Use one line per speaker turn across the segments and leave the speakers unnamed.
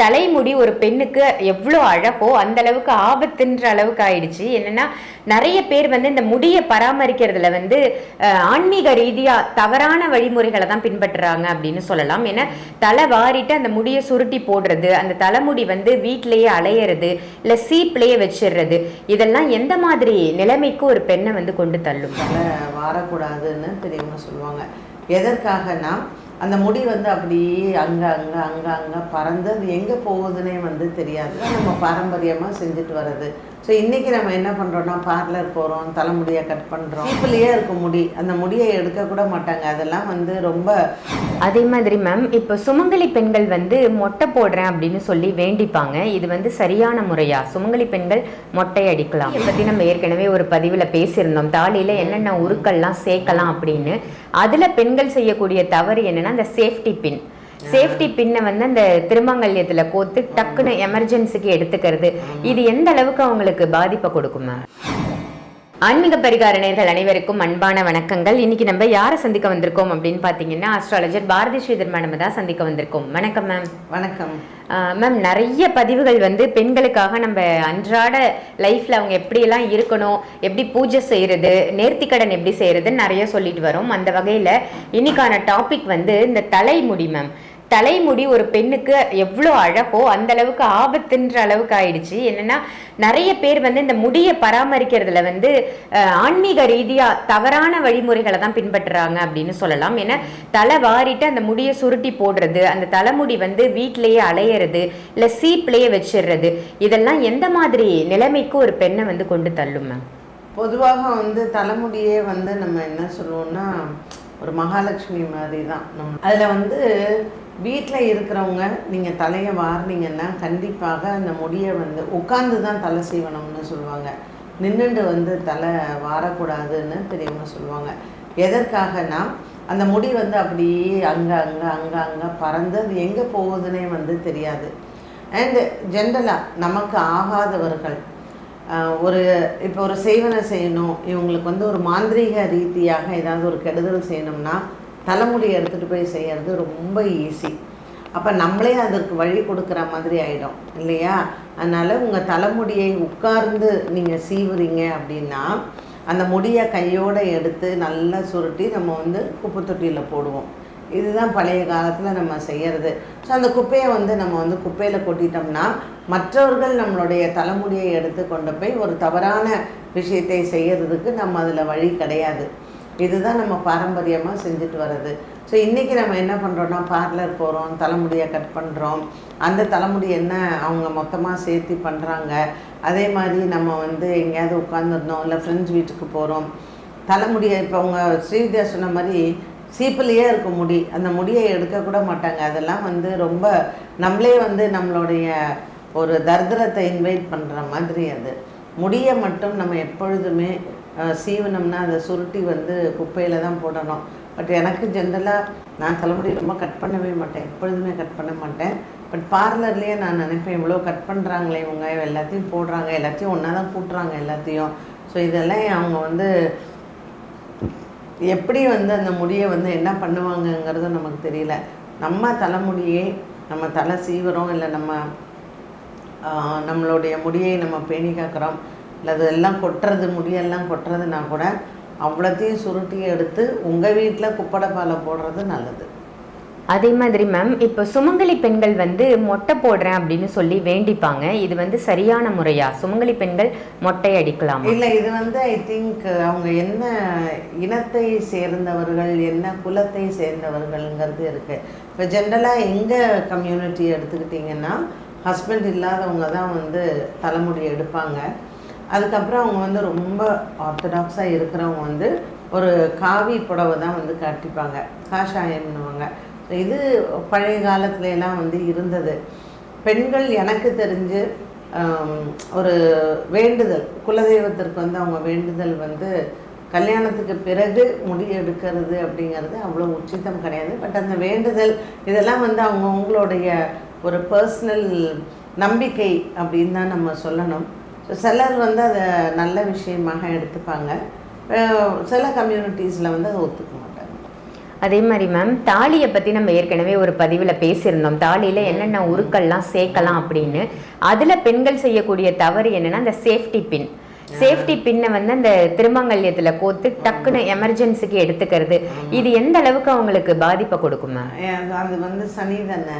தலைமுடி ஒரு பெண்ணுக்கு எவ்வளோ அழகோ அந்த அளவுக்கு ஆபத்துன்ற அளவுக்கு ஆயிடுச்சு. என்னன்னா நிறைய பேர் வந்து இந்த முடியை பராமரிக்கிறதுல வந்து ஆன்மீக ரீதியாக தவறான வழிமுறைகளை தான் பின்பற்றுறாங்க அப்படின்னு சொல்லலாம். ஏன்னா தலை வாரிட்டு அந்த முடியை சுருட்டி போடுறது அந்த தலைமுடி வந்து வீட்டிலேயே அலையிறது இல்லை சீப்லேயே வச்சிடுறது இதெல்லாம் எந்த மாதிரி நிலைமைக்கு ஒரு பெண்ணை வந்து கொண்டு தள்ளும்?
வாரக்கூடாதுன்னு பெரியவங்க சொல்லுவாங்க. எதற்காகனா அந்த முடி வந்து அப்படியே அங்கே அங்கே அங்கே அங்கே பறந்து அது எங்கே போகுதுன்னே வந்து தெரியாது. நம்ம பாரம்பரியமாக செஞ்சுட்டு வர்றது. ஸோ இன்றைக்கி நம்ம என்ன பண்ணுறோன்னா பார்லர் போகிறோம் தலைமுடியை கட் பண்ணுறோம் இப்படியே இருக்கும் முடி. அந்த முடியை எடுக்கக்கூட மாட்டாங்க. அதெல்லாம் வந்து ரொம்ப
அதே மாதிரி மேம் இப்போ சுமங்கலி பெண்கள் வந்து மொட்டை போடுறேன் அப்படின்னு சொல்லி வேண்டிப்பாங்க. இது வந்து சரியான முறையா? சுமங்கலி பெண்கள் மொட்டை அடிக்கலாம். இதை பத்தி நம்ம ஏற்கனவே ஒரு பதிவில் பேசியிருந்தோம். தாலியில என்னென்ன உருக்கள்லாம் சேர்க்கலாம் அப்படின்னு. அதில் பெண்கள் செய்யக்கூடிய தவறு என்னென்ன அந்த சேஃப்டி பின் சேஃப்டி பின்னை வந்து அந்த திருமங்கல்யத்தில் கோத்து டக்குன்னு எமர்ஜென்சிக்கு எடுத்துக்கிறது. இது எந்த அளவுக்கு அவங்களுக்கு பாதிப்பை கொடுக்குமா ஆன்மீக பரிகார நேர்கள் அனைவருக்கும் அன்பான வணக்கங்கள். இன்னைக்கு நம்ம யாரை சந்திக்க வந்திருக்கோம் அப்படின்னு பார்த்தீங்கன்னா அஸ்ட்ராலஜர் பாரதி ஸ்ரீதர் மேடம் தான் சந்திக்க வந்திருக்கோம். வணக்கம் மேம்
வணக்கம்.
மேம் நிறைய பதிவுகள் வந்து பெண்களுக்காக நம்ம அன்றாட லைஃப்ல அவங்க எப்படியெல்லாம் இருக்கணும் எப்படி பூஜை செய்யறது நேர்த்திக்கடன் எப்படி செய்யறதுன்னு நிறைய சொல்லிட்டு வரோம். அந்த வகையில இன்னைக்கான டாபிக் வந்து இந்த தலைமுடி மேம் தலைமுடி ஒரு பெண்ணுக்கு எவ்வளோ அழகோ அந்த அளவுக்கு ஆபத்துன்ற அளவுக்கு ஆயிடுச்சு. என்னன்னா நிறைய பேர் வந்து இந்த முடியை பராமரிக்கிறதுல வந்து ஆன்மீக ரீதியாக தவறான வழிமுறைகளை தான் பின்பற்றுறாங்க அப்படின்னு சொல்லலாம். ஏன்னா தலை வாரிட்டு அந்த முடியை சுருட்டி போடுறது அந்த தலைமுடி வந்து வீட்டிலேயே அலையிறது இல்லை சீப்லேயே வச்சிடுறது இதெல்லாம் எந்த மாதிரி நிலைமைக்கு ஒரு பெண்ணை வந்து கொண்டு தள்ளும் மேம்?
பொதுவாக வந்து தலைமுடியே வந்து நம்ம என்ன சொல்லுவோம்னா ஒரு மகாலட்சுமி மாதிரி தான். நம்ம அதில் வந்து வீட்டில் இருக்கிறவங்க நீங்கள் தலையை வாரினீங்கன்னா கண்டிப்பாக அந்த முடியை வந்து உட்காந்து தான் தலை சீவனம்னு சொல்லுவாங்க. நின்றுண்டு வந்து தலை வாரக்கூடாதுன்னு பெரியவங்க சொல்லுவாங்க. எதற்காகனா அந்த முடி வந்து அப்படியே அங்கே அங்கே அங்கே அங்கே பறந்து அது எங்கே போகுதுன்னே வந்து தெரியாது. அண்டு ஜென்ரலாக நமக்கு ஆகாதவர்கள் ஒரு இப்போ ஒரு சேவனை செய்யணும் இவங்களுக்கு வந்து ஒரு மாந்திரீக ரீதியாக ஏதாவது ஒரு கெடுதல் செய்யணும்னா தலைமுடி எடுத்துகிட்டு போய் செய்கிறது ரொம்ப ஈஸி அப்போ நம்மளே அதற்கு வழி கொடுக்குற மாதிரி ஆகிடும் இல்லையா? அதனால் உங்கள் தலைமுடியை உட்கார்ந்து நீங்கள் சீவுறீங்க அப்படின்னா அந்த முடியை கையோடு எடுத்து நல்லா சுருட்டி நம்ம வந்து குப்பை தொட்டியில் போடுவோம். இதுதான் பழைய காலத்தில் நம்ம செய்கிறது ஸோ அந்த குப்பையை வந்து நம்ம வந்து குப்பையில் கொட்டிட்டோம்னா மற்றவர்கள் நம்மளுடைய தலைமுடியை எடுத்து கொண்டு போய் ஒரு தவறான விஷயத்தை செய்கிறதுக்கு நம்ம அதில் வழி கிடையாது. இதுதான் நம்ம பாரம்பரியமாக செஞ்சுட்டு வர்றது. ஸோ இன்றைக்கி நம்ம என்ன பண்ணுறோன்னா பார்லர் போகிறோம் தலைமுடியை கட் பண்ணுறோம் அந்த தலைமுடி என்ன அவங்க மொத்தமாக சேர்த்து பண்ணுறாங்க அதே மாதிரி நம்ம வந்து எங்கேயாவது உட்காந்துருந்தோம் இல்லை ஃப்ரெண்ட்ஸ் வீட்டுக்கு போகிறோம் தலைமுடியை இப்போ அவங்க ஸ்ரீவித்யா சொன்ன மாதிரி சீப்பிலேயே இருக்கும் முடி. அந்த முடியை எடுக்கக்கூட மாட்டாங்க. அதெல்லாம் வந்து ரொம்ப நம்மளே வந்து நம்மளுடைய ஒரு தர்தரத்தை இன்வைட் பண்ணுற மாதிரி அது. முடியை மட்டும் நம்ம எப்பொழுதுமே சீவனம்னா அதை சுருட்டி வந்து குப்பையில் தான் போடணும். பட் எனக்கு ஜென்ரலாக நான் தலைமுடி ரொம்ப கட் பண்ணவே மாட்டேன். எப்பொழுதுமே கட் பண்ண மாட்டேன். பட் பார்லர்லேயே நான் நினைப்பேன் இவ்வளோ கட் பண்ணுறாங்களே இவங்க. எல்லாத்தையும் போடுறாங்க. எல்லாத்தையும் ஒன்றா தான் கூட்டுறாங்க எல்லாத்தையும். ஸோ இதெல்லாம் அவங்க வந்து எப்படி வந்து அந்த முடியை வந்து என்ன பண்ணுவாங்கங்கிறது நமக்கு தெரியல. நம்ம தலைமுடியே நம்ம தலை சீவிரம் இல்லை நம்ம நம்மளுடைய முடியை நம்ம பேணி காக்கிறோம் இல்லை அதெல்லாம் கொட்டுறது முடியெல்லாம் கொட்டுறதுனா கூட அவ்வளோத்தையும் சுருட்டி எடுத்து உங்கள் வீட்டில் குப்படை பாலை போடுறது நல்லது.
அதே மாதிரி மேம் இப்போ சுமங்கலி பெண்கள் வந்து மொட்டை போடுறேன் அப்படின்னு சொல்லி வேண்டிப்பாங்க. இது வந்து சரியான முறையா? சுமங்கலி பெண்கள் மொட்டை அடிக்கலாமா?
இல்லை இது வந்து ஐ திங்க் அவங்க என்ன இனத்தை சேர்ந்தவர்கள் என்ன குலத்தை சேர்ந்தவர்கள்ங்கிறது இருக்குது இப்போ ஜென்ரலாக எங்கள் கம்யூனிட்டி எடுத்துக்கிட்டிங்கன்னா ஹஸ்பண்ட் இல்லாதவங்க தான் வந்து தலைமுடி எடுப்பாங்க. அதுக்கப்புறம் அவங்க வந்து ரொம்ப ஆர்த்தடாக்ஸாக இருக்கிறவங்க வந்து ஒரு காவி புடவை தான் வந்து கட்டிப்பாங்க. காஷாயம்னுவாங்க. இது பழைய காலத்துலலாம் வந்து இருந்தது. பெண்கள் எனக்கு தெரிஞ்சு ஒரு வேண்டுதல் குலதெய்வத்திற்கு வந்து அவங்க வேண்டுதல் வந்து கல்யாணத்துக்கு பிறகு முடி எடுக்கிறது அப்படிங்கிறது அவ்வளோ உச்சிதம் கிடையாது. பட் அந்த வேண்டுதல் இதெல்லாம் வந்து அவங்க அவங்களுடைய ஒரு பர்சனல் நம்பிக்கை அப்படின்னு தான் நம்ம சொல்லணும். சிலர் வந்து அதை நல்ல விஷயமாக எடுத்துப்பாங்க. சில கம்யூனிட்டிஸில் வந்து அதை ஒத்துக்க மாட்டாங்க.
அதே மாதிரி மேம் தாலியை பத்தி நம்ம ஏற்கனவே ஒரு பதிவுல பேசியிருந்தோம். தாலியில என்னென்ன உருக்கள்லாம் சேர்க்கலாம் அப்படின்னு. அதுல பெண்கள் செய்யக்கூடிய தவறு என்னன்னா அந்த சேஃப்டி பின் சேஃப்டி பின்னை வந்து அந்த திருமங்கல்யத்துல கோத்து டக்குன்னு எமர்ஜென்சிக்கு எடுத்துக்கிறது. இது எந்த அளவுக்கு அவங்களுக்கு பாதிப்பை கொடுக்கும் மேம்
அது அது வந்து சனி தானே.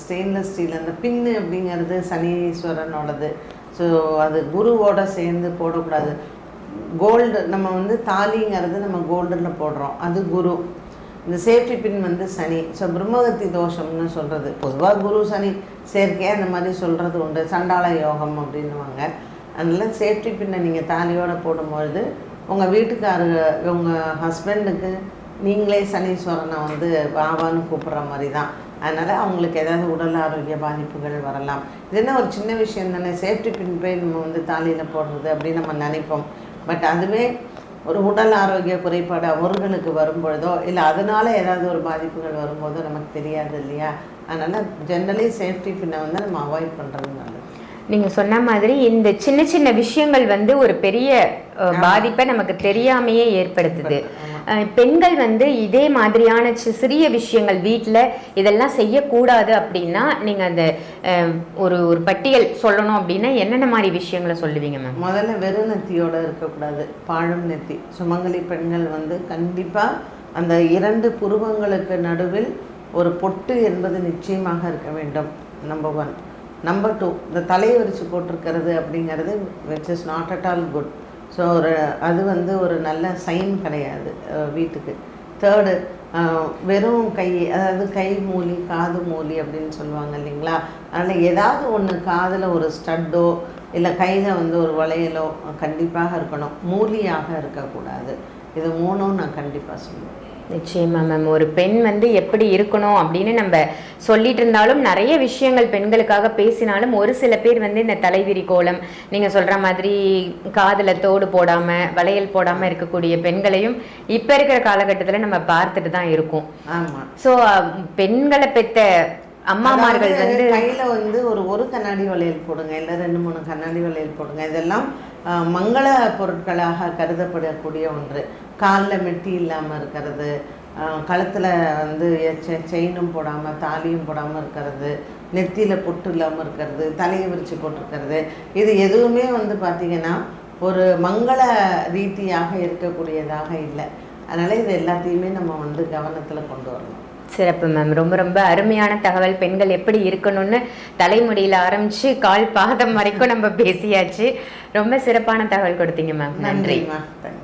ஸ்டெயின்லெஸ் ஸ்டீல் அந்த பின்னு அப்படிங்கிறது சனீஸ்வரனோடது. ஸோ அது குருவோட சேர்ந்து போடக்கூடாது. கோல்டு நம்ம வந்து தாலிங்கிறது நம்ம கோல்டில் போடுறோம். அது குரு. இந்த சேஃப்டி பின் வந்து சனி. ஸோ பிரம்மகத்தி தோஷம்னு சொல்கிறது பொதுவாக குரு சனி செயற்கையாக அந்த மாதிரி சொல்கிறது உண்டு. சண்டாள யோகம் அப்படின்னுவாங்க. அதனால் சேஃப்டி பின்னை நீங்கள் தாலியோடு போடும்பொழுது உங்கள் வீட்டுக்காரு உங்கள் ஹஸ்பண்டுக்கு நீங்களே சனீஸ்வரனை வந்து வாவான்னு கூப்பிட்ற மாதிரி தான் அதனால் அவங்களுக்கு ஏதாவது உடல் ஆரோக்கிய பாதிப்புகள் வரலாம். இது என்ன ஒரு சின்ன விஷயம் தானே? சேஃப்டி பின் போய் நம்ம வந்து தாலியில் போடுறது அப்படின்னு நம்ம நினைப்போம். பட் அதுவே ஒரு உடல் ஆரோக்கிய குறைபாடு அவர்களுக்கு வரும்பொழுதோ இல்லை அதனால ஏதாவது ஒரு பாதிப்புகள் வரும்போதோ நமக்கு தெரியாது இல்லையா? அதனால் ஜென்ரலி சேஃப்டி பின்னை வந்து நம்ம அவாய்ட் பண்ணுறது நல்லது.
நீங்க சொன்ன மாதிரி இந்த சின்ன சின்ன விஷயங்கள் வந்து ஒரு பெரிய பாதிப்பை நமக்கு தெரியாமையே ஏற்படுத்துது. பெண்கள் வந்து இதே மாதிரியான சிறிய விஷயங்கள் வீட்டில் இதெல்லாம் செய்யக்கூடாது அப்படின்னா நீங்கள் அந்த ஒரு ஒரு பட்டியல் சொல்லணும் அப்படின்னா என்னென்ன மாதிரி விஷயங்களை சொல்லுவீங்க மேம்?
முதல்ல வெறும் நெத்தியோடு இருக்கக்கூடாது. பாழும் நெத்தி. சுமங்கலி பெண்கள் வந்து கண்டிப்பாக அந்த இரண்டு புருவங்களுக்கு நடுவில் ஒரு பொட்டு என்பது நிச்சயமாக இருக்க வேண்டும். நம்பர் ஒன் நம்பர் டூ இந்த தலையை விரிச்சு போட்டிருக்கிறது அப்படிங்கிறது which is not at all good so ஒரு அது வந்து ஒரு நல்ல சைன் கிடையாது வீட்டுக்கு. தேர்டு வெறும் கை அதாவது கை மூலி காது மூலி அப்படின்னு சொல்லுவாங்க இல்லைங்களா? அதனால் ஏதாவது ஒன்று காதில் ஒரு ஸ்டட்டோ இல்லை கையில் வந்து ஒரு வளையலோ கண்டிப்பாக இருக்கணும். மூலியாக இருக்கக்கூடாது. இது மூணும் நான் கண்டிப்பாக சொல்லுவேன்.
நிச்சயமா மேம். ஒரு பெண் வந்து எப்படி இருக்கணும் அப்படின்னு நம்ம சொல்லிட்டு இருந்தாலும் நிறைய விஷயங்கள் பெண்களுக்காக பேசினாலும் ஒரு சில பேர் வந்து இந்த தலைவிரி கோலம் நீங்க சொல்ற மாதிரி காதுல தோடு போடாம வளையல் போடாம இருக்கக்கூடிய பெண்களையும் இப்ப இருக்கிற காலகட்டத்துல நம்ம பார்த்துட்டு தான் இருக்கோம்.
ஆமாம்
ஸோ பெண்களை பெத்த அம்மாமார்கள் வந்து
கையில் வந்து ஒரு ஒரு கண்ணாடி வளையல் போடுங்க இல்லை ரெண்டு மூணு கண்ணாடி வளையல் போடுங்க இதெல்லாம் மங்கள பொருட்களாக கருதப்படக்கூடிய ஒன்று. காலில் மெட்டி இல்லாமல் இருக்கிறது. கழுத்தில் வந்து செ- செயினும் போடாமல் தாலியும் போடாமல் இருக்கிறது. நெத்தியில் பொட்டு இல்லாமல் இருக்கிறது. தலையை விரித்து போட்டிருக்கிறது. இது எதுவுமே வந்து பார்த்திங்கன்னா ஒரு மங்கள ரீதியாக இருக்கக்கூடியதாக இல்லை. அதனால் இது எல்லாத்தையுமே நம்ம வந்து கவனத்தில் கொண்டு வரணும்.
சிறப்பு மேம் ரொம்ப ரொம்ப அருமையான தகவல். பெண்கள் எப்படி இருக்கணும்னு தலைமுடியில ஆரம்பிச்சு கால் பாதம் வரைக்கும் நம்ம பேசியாச்சு. ரொம்ப சிறப்பான தகவல் கொடுத்தீங்க மேம் நன்றி